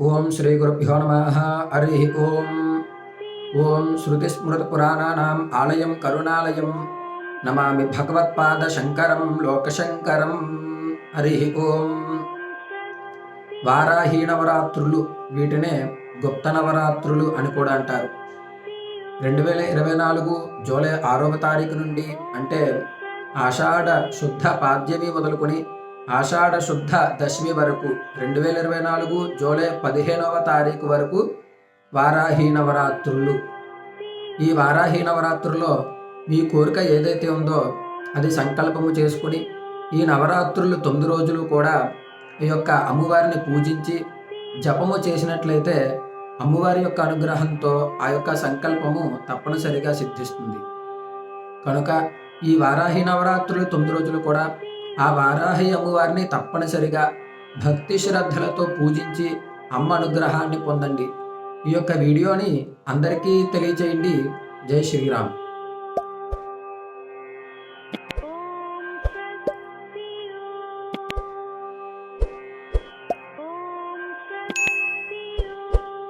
ఓం శ్రీ గురుభ్యో నమ హరి ఓం. ఓం శృతిస్మృతపురాణానాం ఆలయం కరుణాలయం నమామి భగవత్పాద శంకరం లోకశంకరం. హరి ఓం. వారాహీ నవరాత్రులు వీటినే గుప్త నవరాత్రులు అని కూడా అంటారు. రెండు వేల ఇరవై నాలుగు జూలై ఆరవ తారీఖు నుండి అంటే ఆషాఢ శుద్ధ పాద్యమి మొదలుకొని ఆషాఢ శుద్ధ దశమి వరకు రెండు వేల ఇరవై నాలుగు జూలై పదిహేనవ తారీఖు వరకు వారాహి నవరాత్రులు. ఈ వారాహి నవరాత్రుల్లో మీ కోరిక ఏదైతే ఉందో అది సంకల్పము చేసుకుని ఈ నవరాత్రులు తొమ్మిది రోజులు కూడా ఈ యొక్క అమ్మవారిని పూజించి జపము చేసినట్లయితే అమ్మవారి యొక్క అనుగ్రహంతో ఆ యొక్క సంకల్పము తప్పనిసరిగా సిద్ధిస్తుంది. కనుక ఈ వారాహి నవరాత్రులు తొమ్మిది రోజులు కూడా ఆ వారాహి అమ్మవారిని తప్పనిసరిగా భక్తి శ్రద్ధలతో పూజించి అమ్మ అనుగ్రహాన్ని పొందండి. ఈ యొక్క వీడియోని అందరికీ తెలియచేయండి. జై శ్రీరామ్.